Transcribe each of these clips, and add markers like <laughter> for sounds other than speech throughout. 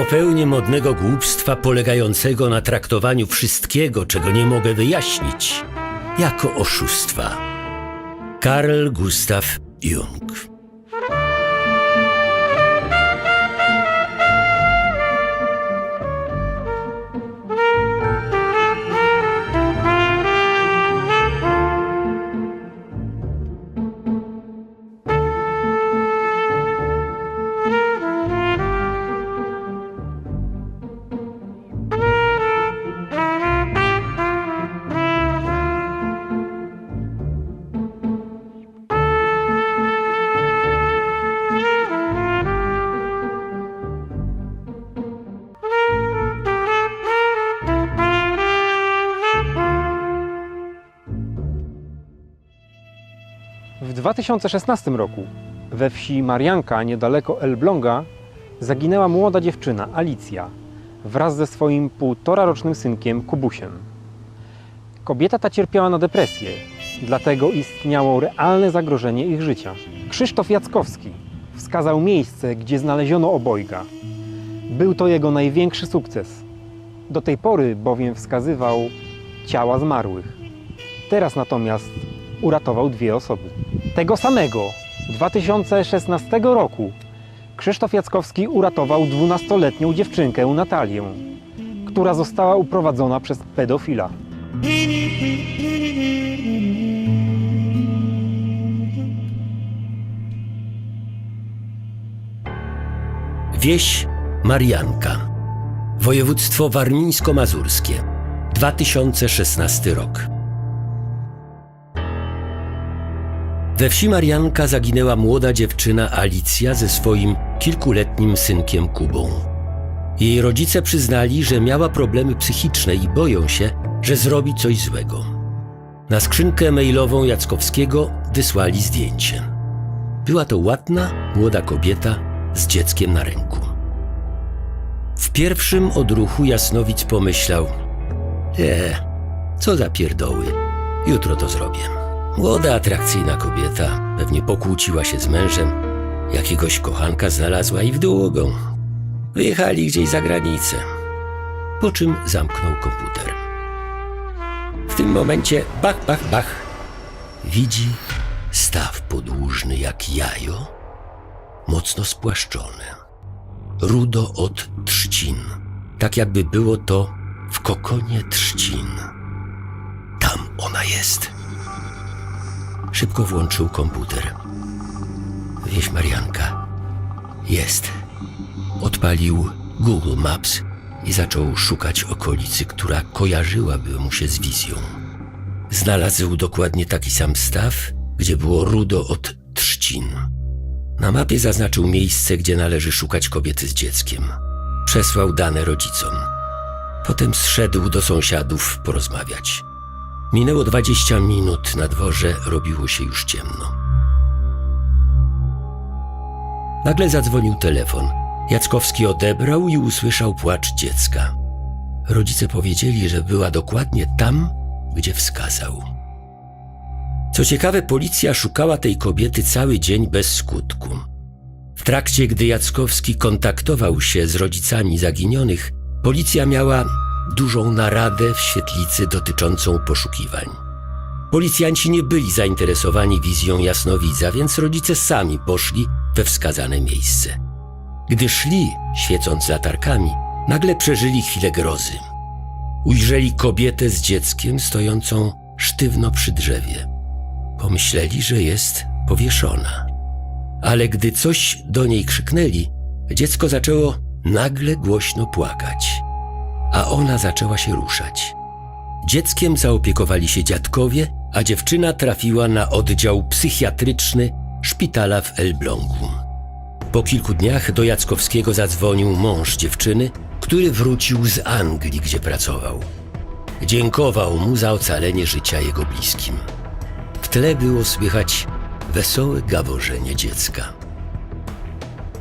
Popełnię modnego głupstwa polegającego na traktowaniu wszystkiego, czego nie mogę wyjaśnić, jako oszustwa. Karl Gustav Jung 2016 roku we wsi Marianka, niedaleko Elbląga, zaginęła młoda dziewczyna, Alicja, wraz ze swoim półtorarocznym synkiem Kubusiem. Kobieta ta cierpiała na depresję, dlatego istniało realne zagrożenie ich życia. Krzysztof Jackowski wskazał miejsce, gdzie znaleziono obojga. Był to jego największy sukces. Do tej pory bowiem wskazywał ciała zmarłych. Teraz natomiast uratował dwie osoby. Tego samego 2016 roku Krzysztof Jackowski uratował 12-letnią dziewczynkę Natalię, która została uprowadzona przez pedofila. Wieś Marianka. Województwo warmińsko-mazurskie. 2016 rok. We wsi Marianka zaginęła młoda dziewczyna Alicja ze swoim kilkuletnim synkiem Kubą. Jej rodzice przyznali, że miała problemy psychiczne i boją się, że zrobi coś złego. Na skrzynkę mailową Jackowskiego wysłali zdjęcie. Była to ładna, młoda kobieta z dzieckiem na ręku. W pierwszym odruchu Jasnowic pomyślał: Nie, co za pierdoły, jutro to zrobię. Młoda, atrakcyjna kobieta pewnie pokłóciła się z mężem, jakiegoś kochanka znalazła i w długą. Wyjechali gdzieś za granicę. Po czym zamknął komputer. W tym momencie bach, bach, bach. Widzi staw podłużny jak jajo, mocno spłaszczony. Rudo od trzcin. Tak jakby było to w kokonie trzcin. Tam ona jest. Szybko włączył komputer. Wieś Marianka. Jest. Odpalił Google Maps i zaczął szukać okolicy, która kojarzyłaby mu się z wizją. Znalazł dokładnie taki sam staw, gdzie było rudo od trzcin. Na mapie zaznaczył miejsce, gdzie należy szukać kobiety z dzieckiem. Przesłał dane rodzicom. Potem zszedł do sąsiadów porozmawiać. Minęło 20 minut, na dworze robiło się już ciemno. Nagle zadzwonił telefon. Jackowski odebrał i usłyszał płacz dziecka. Rodzice powiedzieli, że była dokładnie tam, gdzie wskazał. Co ciekawe, policja szukała tej kobiety cały dzień bez skutku. W trakcie, gdy Jackowski kontaktował się z rodzicami zaginionych, policja miała dużą naradę w świetlicy dotyczącą poszukiwań. Policjanci nie byli zainteresowani wizją jasnowidza, więc rodzice sami poszli we wskazane miejsce. Gdy szli, świecąc latarkami, nagle przeżyli chwilę grozy. Ujrzeli kobietę z dzieckiem stojącą sztywno przy drzewie. Pomyśleli, że jest powieszona. Ale gdy coś do niej krzyknęli, dziecko zaczęło nagle głośno płakać, a ona zaczęła się ruszać. Dzieckiem zaopiekowali się dziadkowie, a dziewczyna trafiła na oddział psychiatryczny szpitala w Elblągu. Po kilku dniach do Jackowskiego zadzwonił mąż dziewczyny, który wrócił z Anglii, gdzie pracował. Dziękował mu za ocalenie życia jego bliskim. W tle było słychać wesołe gaworzenie dziecka.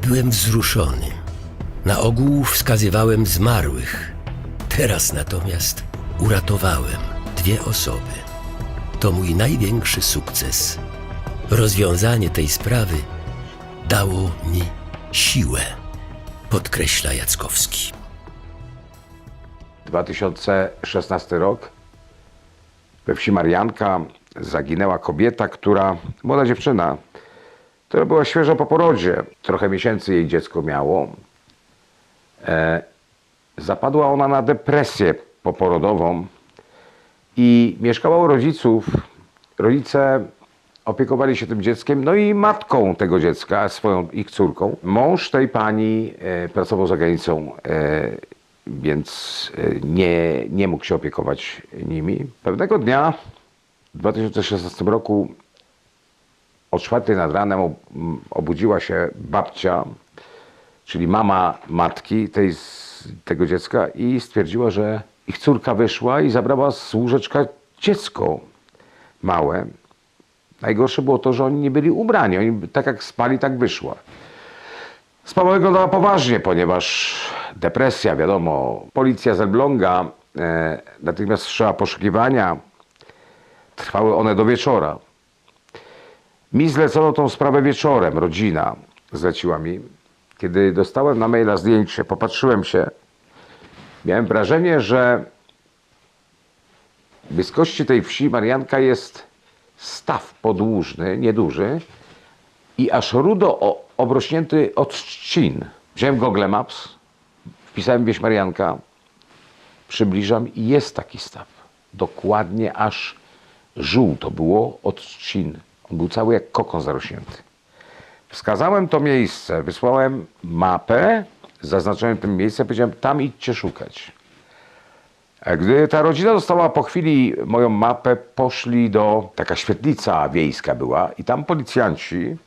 Byłem wzruszony. Na ogół wskazywałem zmarłych. Teraz natomiast uratowałem dwie osoby. To mój największy sukces. Rozwiązanie tej sprawy dało mi siłę. podkreśla Jackowski. 2016 rok. We wsi Marianka zaginęła kobieta, która, młoda dziewczyna, która była świeżo po porodzie. Trochę miesięcy jej dziecko miało. E, zapadła ona na depresję poporodową i mieszkała u rodziców. Rodzice opiekowali się tym dzieckiem, no i matką tego dziecka, swoją ich córką. Mąż tej pani e, pracował za granicą, e, więc e, nie, nie mógł się opiekować nimi. Pewnego dnia w 2016 roku o czwartej nad ranem obudziła się babcia, czyli mama matki tej, tego dziecka i stwierdziła, że ich córka wyszła i zabrała z łóżeczka dziecko małe. Najgorsze było to, że oni nie byli ubrani. Oni tak jak spali, tak wyszła. Sprawa wyglądała poważnie, ponieważ depresja, wiadomo, policja z Elbląga e, natychmiast wszczęła poszukiwania. Trwały one do wieczora. Mi zlecono tą sprawę wieczorem, rodzina zleciła mi. Kiedy dostałem na maila zdjęcie, popatrzyłem się, miałem wrażenie, że w bliskości tej wsi Marianka jest staw podłużny, nieduży i aż rudo obrośnięty od trzcin. Wziąłem Google Maps, wpisałem wieś Marianka, przybliżam i jest taki staw. Dokładnie aż żółto było od trzcin. On był cały jak kokon zarośnięty. Wskazałem to miejsce, wysłałem mapę, zaznaczyłem tym miejsce, powiedziałem, tam idźcie szukać. Gdy ta rodzina dostała po chwili moją mapę, poszli do, taka świetlica wiejska była i tam policjanci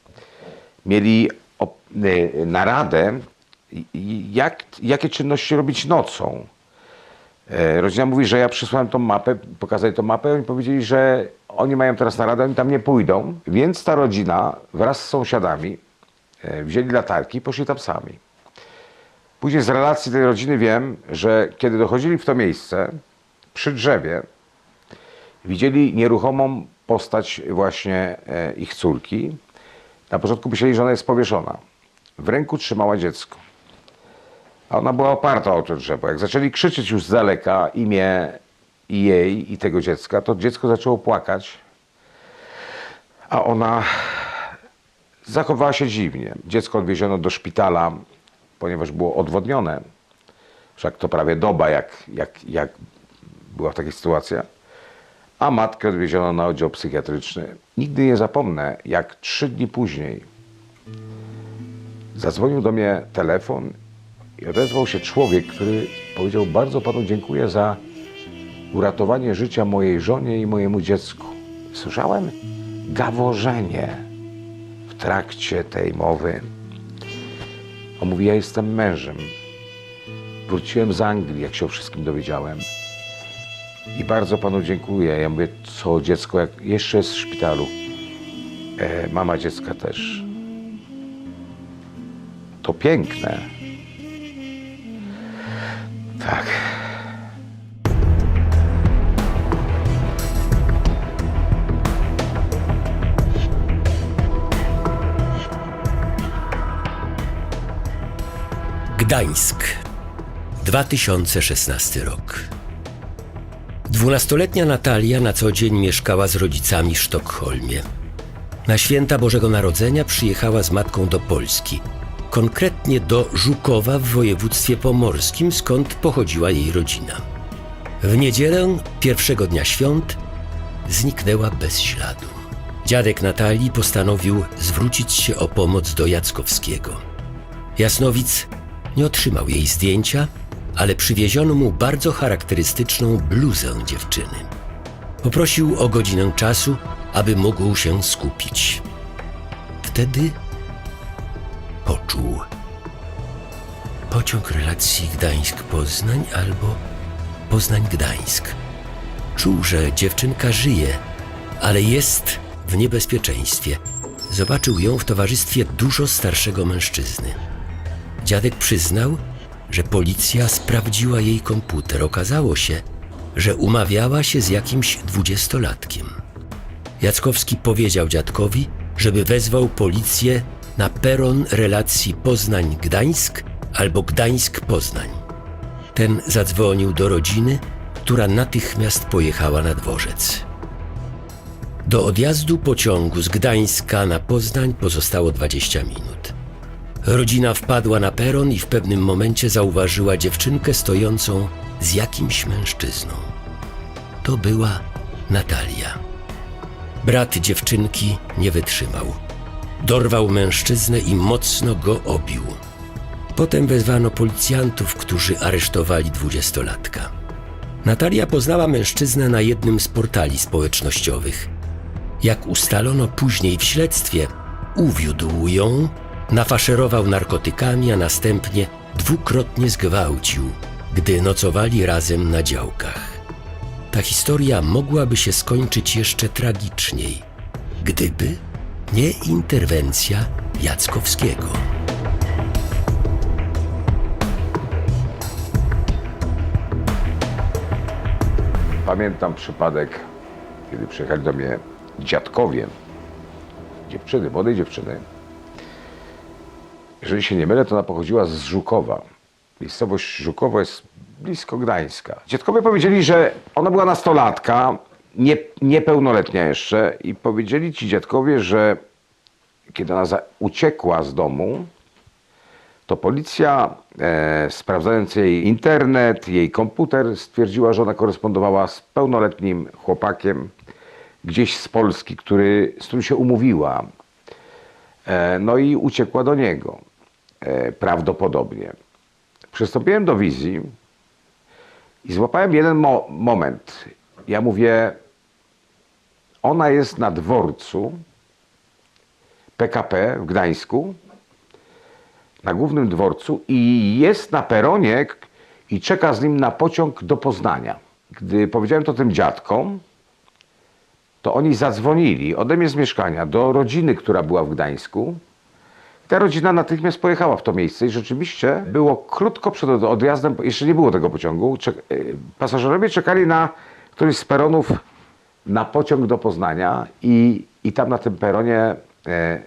mieli y, naradę, i- i jak, jakie czynności robić nocą. E, Rodzina mówi, że ja przysłałem tą mapę, pokazali tą mapę, oni powiedzieli, że oni mają teraz naradę, oni tam nie pójdą, więc ta rodzina wraz z sąsiadami e, wzięli latarki i poszli tam sami. Później z relacji tej rodziny wiem, że kiedy dochodzili w to miejsce, przy drzewie, widzieli nieruchomą postać właśnie e, ich córki. Na początku myśleli, że ona jest powieszona. W ręku trzymała dziecko. A ona była oparta o to drzewo. Jak zaczęli krzyczeć już z daleka imię jej i tego dziecka, to dziecko zaczęło płakać, a ona zachowała się dziwnie. Dziecko odwieziono do szpitala, ponieważ było odwodnione. Wszak to prawie doba, jak, jak, jak była taka sytuacja. A matkę odwieziono na oddział psychiatryczny. Nigdy nie zapomnę, jak trzy dni później zadzwonił do mnie telefon i odezwał się człowiek, który powiedział: Bardzo panu dziękuję za uratowanie życia mojej żonie i mojemu dziecku. Słyszałem gaworzenie w trakcie tej mowy. On mówi, ja jestem mężem. Wróciłem z Anglii, jak się o wszystkim dowiedziałem. I bardzo panu dziękuję. Ja mówię, co dziecko, jak jeszcze jest w szpitalu. E, mama dziecka też. To piękne. Tak. Gdańsk, 2016 rok. Dwunastoletnia Natalia na co dzień mieszkała z rodzicami w Sztokholmie. Na święta Bożego Narodzenia przyjechała z matką do Polski, konkretnie do Żukowa w województwie pomorskim, skąd pochodziła jej rodzina. W niedzielę pierwszego dnia świąt zniknęła bez śladu. Dziadek Natalii postanowił zwrócić się o pomoc do Jackowskiego. Jasnowic nie otrzymał jej zdjęcia, ale przywieziono mu bardzo charakterystyczną bluzę dziewczyny. Poprosił o godzinę czasu, aby mógł się skupić. Wtedy poczuł pociąg relacji Gdańsk-Poznań albo Poznań-Gdańsk. Czuł, że dziewczynka żyje, ale jest w niebezpieczeństwie. Zobaczył ją w towarzystwie dużo starszego mężczyzny. Dziadek przyznał, że policja sprawdziła jej komputer. Okazało się, że umawiała się z jakimś dwudziestolatkiem. Jackowski powiedział dziadkowi, żeby wezwał policję na peron relacji Poznań-Gdańsk albo Gdańsk-Poznań. Ten zadzwonił do rodziny, która natychmiast pojechała na dworzec. Do odjazdu pociągu z Gdańska na Poznań pozostało 20 minut. Rodzina wpadła na peron i w pewnym momencie zauważyła dziewczynkę stojącą z jakimś mężczyzną. To była Natalia. Brat dziewczynki nie wytrzymał. Dorwał mężczyznę i mocno go obił. Potem wezwano policjantów, którzy aresztowali dwudziestolatka. Natalia poznała mężczyznę na jednym z portali społecznościowych. Jak ustalono później w śledztwie, uwiódł ją, nafaszerował narkotykami, a następnie dwukrotnie zgwałcił, gdy nocowali razem na działkach. Ta historia mogłaby się skończyć jeszcze tragiczniej, gdyby nie interwencja Jackowskiego. Pamiętam przypadek, kiedy przyjechali do mnie dziadkowie dziewczyny, młodej dziewczyny. Jeżeli się nie mylę, to ona pochodziła z Żukowa. Miejscowość Żukowo jest blisko Gdańska. Dziadkowie powiedzieli, że ona była nastolatka, nie, niepełnoletnia jeszcze i powiedzieli ci dziadkowie, że kiedy ona uciekła z domu, to policja, e, sprawdzając jej internet, jej komputer, stwierdziła, że ona korespondowała z pełnoletnim chłopakiem gdzieś z Polski, który, z którym się umówiła. E, no i uciekła do niego. E, prawdopodobnie. Przystąpiłem do wizji i złapałem jeden mo- moment. Ja mówię, ona jest na dworcu PKP w Gdańsku, na głównym dworcu i jest na peronie i czeka z nim na pociąg do Poznania. Gdy powiedziałem to tym dziadkom, to oni zadzwonili ode mnie z mieszkania do rodziny, która była w Gdańsku. Ta rodzina natychmiast pojechała w to miejsce i rzeczywiście było krótko przed od- odjazdem, jeszcze nie było tego pociągu. Czek- y, pasażerowie czekali na któryś z peronów na pociąg do Poznania i, i tam na tym peronie e,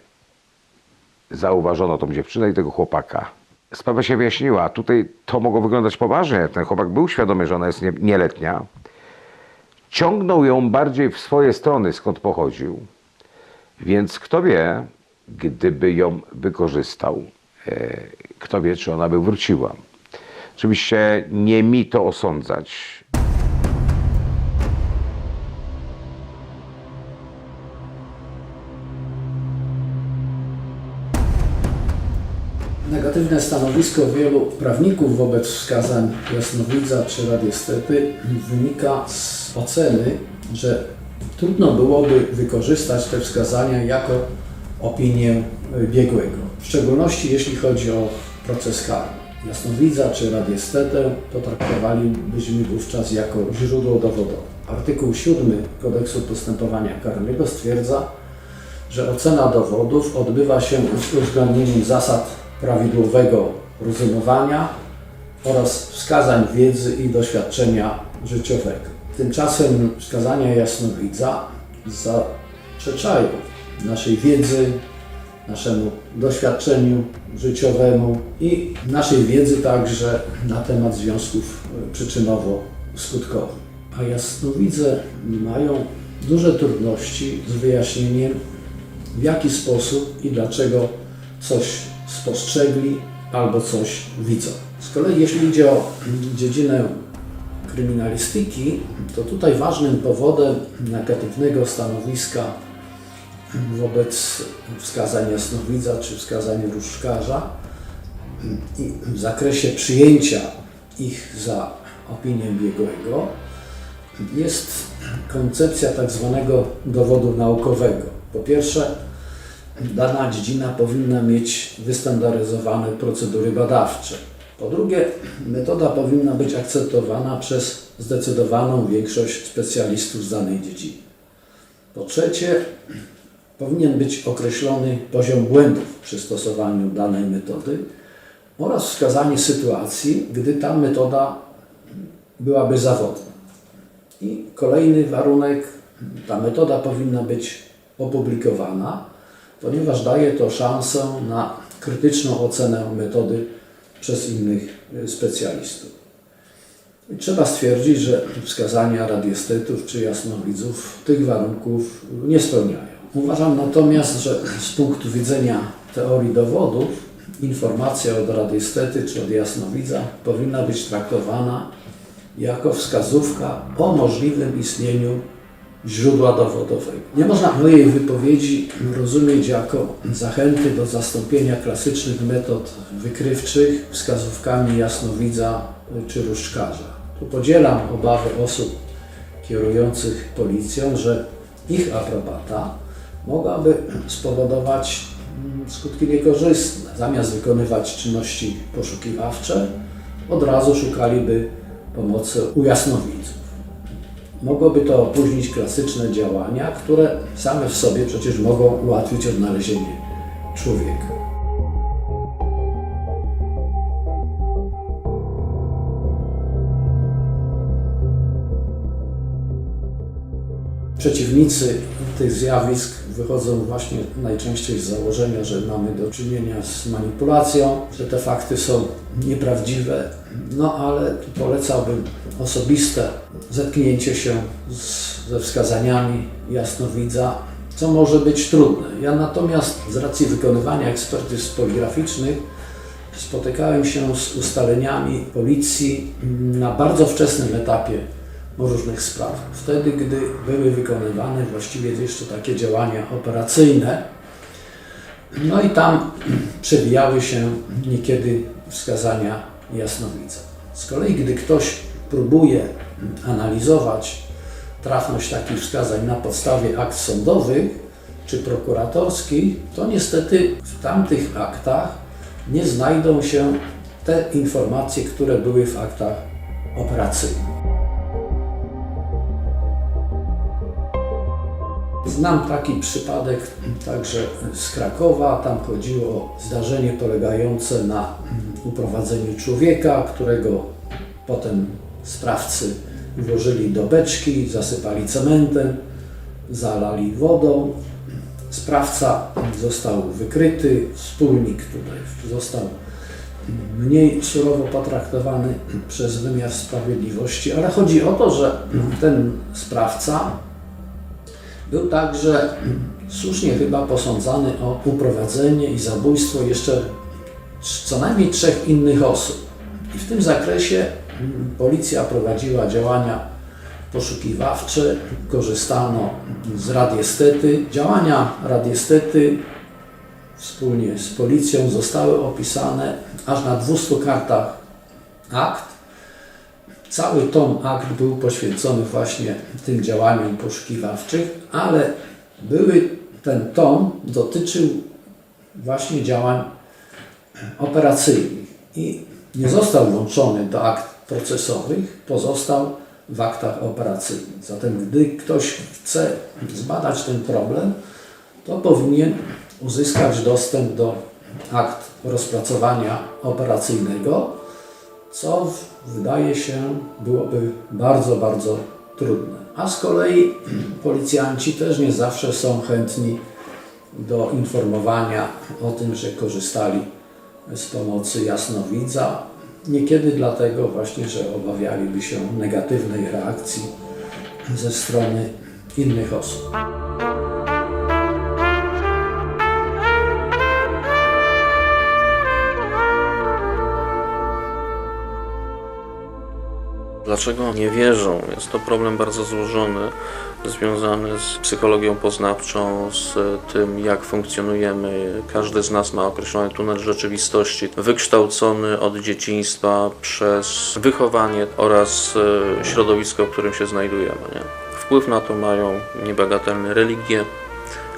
zauważono tą dziewczynę i tego chłopaka. Sprawa się wyjaśniła. Tutaj to mogło wyglądać poważnie. Ten chłopak był świadomy, że ona jest nie, nieletnia. Ciągnął ją bardziej w swoje strony, skąd pochodził. Więc kto wie, gdyby ją wykorzystał, e, kto wie, czy ona by wróciła. Oczywiście nie mi to osądzać. Negatywne stanowisko wielu prawników wobec wskazań jasnowidza czy radiestety wynika z oceny, że trudno byłoby wykorzystać te wskazania jako opinię biegłego. W szczególności jeśli chodzi o proces karny. Jasnowidza czy radiestetę potraktowalibyśmy wówczas jako źródło dowodowe. Artykuł 7 Kodeksu Postępowania Karnego stwierdza, że ocena dowodów odbywa się z uwzględnieniem zasad prawidłowego rozumowania oraz wskazań wiedzy i doświadczenia życiowego. Tymczasem wskazania jasnowidza zaprzeczają naszej wiedzy, naszemu doświadczeniu życiowemu i naszej wiedzy także na temat związków przyczynowo-skutkowych. A jasnowidze mają duże trudności z wyjaśnieniem, w jaki sposób i dlaczego coś spostrzegli albo coś widzą. Z kolei jeśli idzie o dziedzinę kryminalistyki, to tutaj ważnym powodem negatywnego stanowiska wobec wskazań jasnowidza czy wskazań różdżkarza w zakresie przyjęcia ich za opinię biegłego jest koncepcja tak zwanego dowodu naukowego. Po pierwsze, dana dziedzina powinna mieć wystandaryzowane procedury badawcze. Po drugie, metoda powinna być akceptowana przez zdecydowaną większość specjalistów z danej dziedziny. Po trzecie, powinien być określony poziom błędów przy stosowaniu danej metody oraz wskazanie sytuacji, gdy ta metoda byłaby zawodna. I kolejny warunek, ta metoda powinna być opublikowana, ponieważ daje to szansę na krytyczną ocenę metody przez innych y, specjalistów. I trzeba stwierdzić, że wskazania radiestetów czy jasnowidzów tych warunków nie spełniają. Uważam natomiast, że z punktu widzenia teorii dowodów informacja od radiestety czy od jasnowidza powinna być traktowana jako wskazówka o możliwym istnieniu źródła dowodowego. Nie można mojej wypowiedzi rozumieć jako zachęty do zastąpienia klasycznych metod wykrywczych wskazówkami jasnowidza czy różdżkarza. Tu podzielam obawy osób kierujących policją, że ich aprobata mogłaby spowodować mm, skutki niekorzystne. Zamiast wykonywać czynności poszukiwawcze, od razu szukaliby pomocy u jasnowidzów. Mogłoby to opóźnić klasyczne działania, które same w sobie przecież mogą ułatwić odnalezienie człowieka. Przeciwnicy tych zjawisk wychodzą właśnie najczęściej z założenia, że mamy do czynienia z manipulacją, że te fakty są nieprawdziwe. No ale polecałbym osobiste zetknięcie się z, ze wskazaniami jasnowidza, co może być trudne. Ja natomiast z racji wykonywania ekspertyz poligraficznych spotykałem się z ustaleniami policji na bardzo wczesnym etapie różnych spraw. Wtedy, gdy były wykonywane właściwie jeszcze takie działania operacyjne, no i tam <clears throat> przewijały się niekiedy wskazania jasnowidza. Z kolei, gdy ktoś próbuje analizować trafność takich wskazań na podstawie akt sądowych czy prokuratorskich, to niestety w tamtych aktach nie znajdą się te informacje, które były w aktach operacyjnych. Znam taki przypadek także z Krakowa. Tam chodziło o zdarzenie polegające na uprowadzeniu człowieka, którego potem sprawcy włożyli do beczki, zasypali cementem, zalali wodą. Sprawca został wykryty, wspólnik tutaj został mniej surowo potraktowany przez wymiar sprawiedliwości, ale chodzi o to, że ten sprawca był także słusznie chyba posądzany o uprowadzenie i zabójstwo jeszcze co najmniej trzech innych osób. I w tym zakresie mm, policja prowadziła działania poszukiwawcze, korzystano z radiestety. Działania radiestety wspólnie z policją zostały opisane aż na 200 kartach akt. Cały tom akt był poświęcony właśnie tym działaniom poszukiwawczych, ale były, ten tom dotyczył właśnie działań operacyjnych i nie został włączony do akt procesowych, pozostał w aktach operacyjnych. Zatem gdy ktoś chce zbadać ten problem, to powinien uzyskać dostęp do akt rozpracowania operacyjnego, co wydaje się byłoby bardzo, bardzo trudne. A z kolei <clears throat> policjanci też nie zawsze są chętni do informowania o tym, że korzystali z pomocy jasnowidza. Niekiedy dlatego właśnie, że obawialiby się negatywnej reakcji ze strony innych osób. Dlaczego nie wierzą? Jest to problem bardzo złożony, związany z psychologią poznawczą, z tym, jak funkcjonujemy. Każdy z nas ma określony tunel rzeczywistości, wykształcony od dzieciństwa przez wychowanie oraz e, środowisko, w którym się znajdujemy. Nie? Wpływ na to mają niebagatelne religie,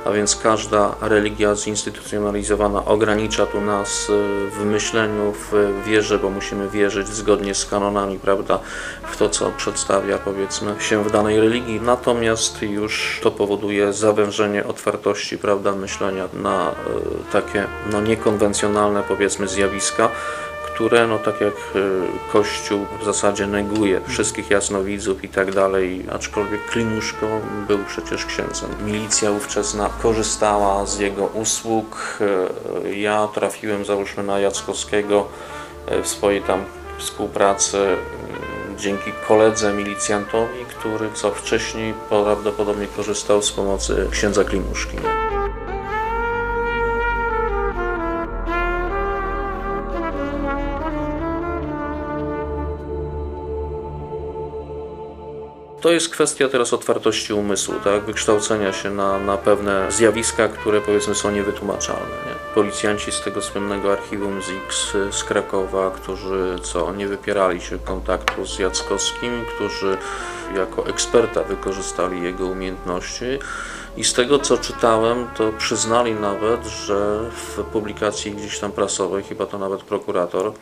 a więc każda religia zinstytucjonalizowana ogranicza tu nas y, w myśleniu, w wierze, bo musimy wierzyć zgodnie z kanonami, prawda, w to, co przedstawia, powiedzmy, się w danej religii. Natomiast już to powoduje zawężenie otwartości, prawda, myślenia na y, takie, no, niekonwencjonalne, powiedzmy, zjawiska które, no tak jak y, Kościół w zasadzie neguje wszystkich jasnowidzów i tak dalej, aczkolwiek Klimuszko był przecież księdzem. Milicja ówczesna korzystała z jego usług. Y, Ja trafiłem, załóżmy, na Jackowskiego e, w swojej tam współpracy dzięki koledze milicjantowi, który co wcześniej prawdopodobnie korzystał z pomocy księdza Klimuszki. To jest kwestia teraz otwartości umysłu, tak? wykształcenia się na, na pewne zjawiska, które powiedzmy są niewytłumaczalne. Nie? Policjanci z tego słynnego archiwum ZIX z Krakowa, którzy co nie wypierali się kontaktu z Jackowskim, którzy jako eksperta wykorzystali jego umiejętności i z tego co czytałem, to przyznali nawet, że w publikacji gdzieś tam prasowej, chyba to nawet prokurator,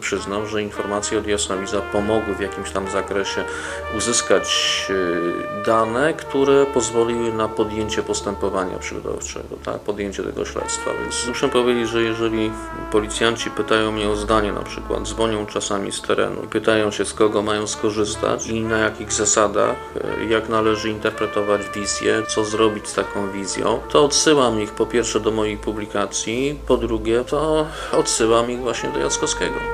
przyznał, że informacje od Jasnowidza pomogły w jakimś tam zakresie uzyskać e, dane, które pozwoliły na podjęcie postępowania przygotowawczego, tak? podjęcie tego śledztwa. Więc muszę powiedzieć, że jeżeli policjanci pytają mnie o zdanie na przykład, dzwonią czasami z terenu i pytają się z kogo mają skorzystać i na jakich zasadach, e, jak należy interpretować wizję, co zrobić z taką wizją, to odsyłam ich po pierwsze do mojej publikacji, po drugie to odsyłam ich właśnie do Jackowskiego.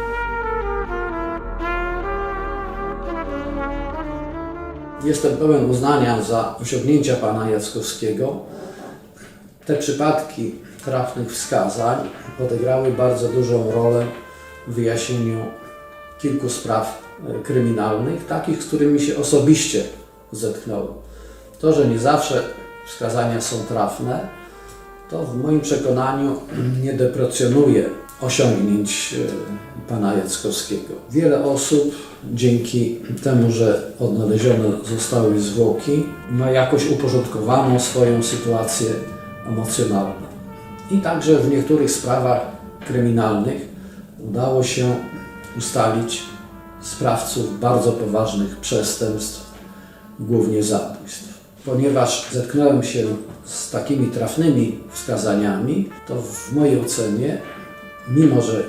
Jestem pełen uznania za osiągnięcia pana Jackowskiego. Te przypadki trafnych wskazań odegrały bardzo dużą rolę w wyjaśnieniu kilku spraw e, kryminalnych, takich, z którymi się osobiście zetknąłem. To, że nie zawsze wskazania są trafne, to w moim przekonaniu <clears throat> nie deprecjonuje osiągnięć e, pana Jackowskiego. Wiele osób dzięki temu, że odnalezione zostały zwłoki, ma jakoś uporządkowaną swoją sytuację emocjonalną. I także w niektórych sprawach kryminalnych udało się ustalić sprawców bardzo poważnych przestępstw, głównie zabójstw. Ponieważ zetknąłem się z takimi trafnymi wskazaniami, to w mojej ocenie, mimo że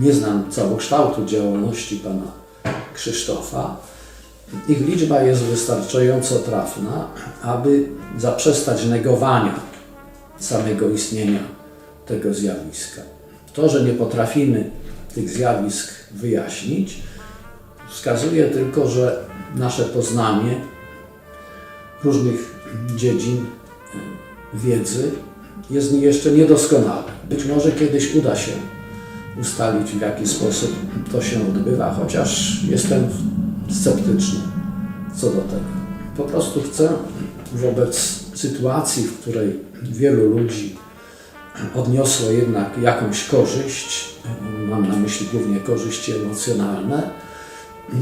nie znam całokształtu działalności pana Krzysztofa, ich liczba jest wystarczająco trafna, aby zaprzestać negowania samego istnienia tego zjawiska. To, że nie potrafimy tych zjawisk wyjaśnić, wskazuje tylko, że nasze poznanie różnych dziedzin e, wiedzy jest jeszcze niedoskonałe. Być może kiedyś uda się ustalić, w jaki sposób to się odbywa, chociaż jestem sceptyczny co do tego. Po prostu chcę wobec sytuacji, w której wielu ludzi odniosło jednak jakąś korzyść, mam na myśli głównie korzyści emocjonalne,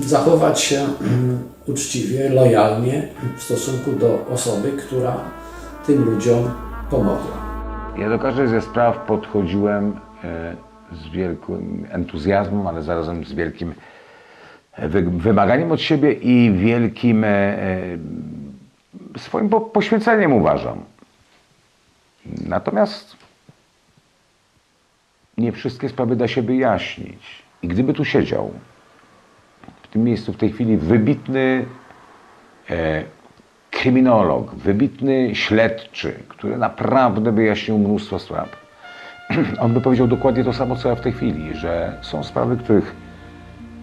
zachować się mm, uczciwie, lojalnie w stosunku do osoby, która tym ludziom pomogła. Ja do każdej ze spraw podchodziłem e, z wielkim entuzjazmem, ale zarazem z wielkim e, wy- wymaganiem od siebie i wielkim e, swoim po- poświęceniem uważam. Natomiast nie wszystkie sprawy da się wyjaśnić. I gdyby tu siedział w tym miejscu w tej chwili wybitny kryminolog, wybitny śledczy, który naprawdę wyjaśnił mnóstwo spraw, <clears throat> on by powiedział dokładnie to samo, co ja w tej chwili, że są sprawy, których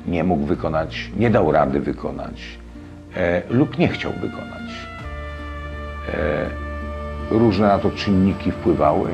nie mógł wykonać, nie dał rady wykonać e, lub nie chciał wykonać. E, różne na to czynniki wpływały,